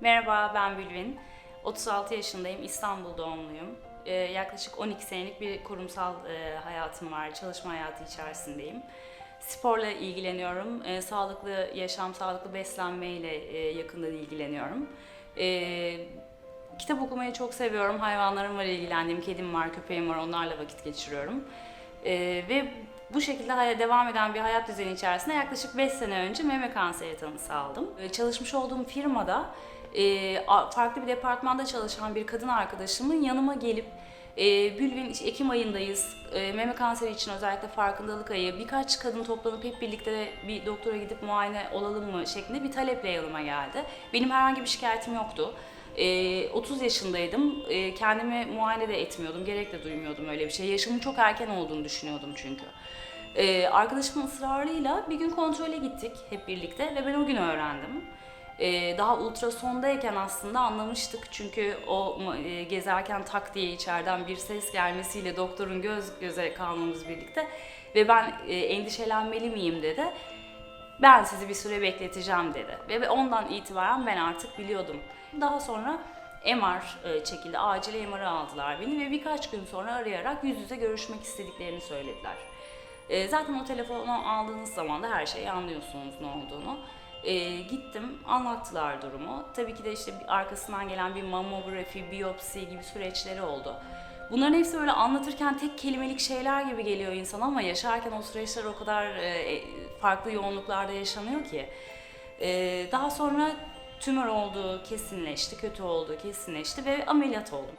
Merhaba, ben Bülvin. 36 yaşındayım, İstanbul doğumluyum. Ee, yaklaşık 12 senelik bir kurumsal e, hayatım var, çalışma hayatı içerisindeyim. Sporla ilgileniyorum, Ee, sağlıklı yaşam, sağlıklı beslenmeyle e, yakından ilgileniyorum. Ee, kitap okumayı çok seviyorum, hayvanlarımla ilgilendiğim, kedim var, köpeğim var, onlarla vakit geçiriyorum. Ve bu şekilde devam eden bir hayat düzeni içerisinde yaklaşık 5 sene önce meme kanseri tanısı aldım. Çalışmış olduğum firmada e, farklı bir departmanda çalışan bir kadın arkadaşımın yanıma gelip e, Bülvin işte Ekim ayındayız, e, meme kanseri için özellikle farkındalık ayı, birkaç kadın toplanıp hep birlikte bir doktora gidip muayene olalım mı şeklinde bir taleple yanıma geldi. Benim herhangi bir şikayetim yoktu. Ee, 30 yaşındaydım. Ee, kendimi muayene de etmiyordum. Gerek de duymuyordum öyle bir şey. Yaşımın çok erken olduğunu düşünüyordum çünkü. Ee, arkadaşımın ısrarıyla bir gün kontrole gittik hep birlikte ve ben o gün öğrendim. Ee, daha ultrasondayken aslında anlamıştık çünkü o e, gezerken tak diye içeriden bir ses gelmesiyle doktorun göz göze kalmamız birlikte ve ben e, endişelenmeli miyim dedi. Ben sizi bir süre bekleteceğim dedi. Ve ondan itibaren ben artık biliyordum. Daha sonra MR e, çekildi. Acil MR'ı aldılar beni ve birkaç gün sonra arayarak yüz yüze görüşmek istediklerini söylediler. E, Zaten o telefonu aldığınız zaman da her şeyi anlıyorsunuz ne olduğunu. E, gittim, anlattılar durumu. Tabii ki de işte arkasından gelen bir mamografi, biyopsi gibi süreçleri oldu. Bunların hepsi böyle anlatırken tek kelimelik şeyler gibi geliyor insan ama yaşarken o süreçler o kadar e, farklı yoğunluklarda yaşanıyor ki. E, daha sonra tümör olduğu kesinleşti, kötü olduğu kesinleşti ve ameliyat oldum.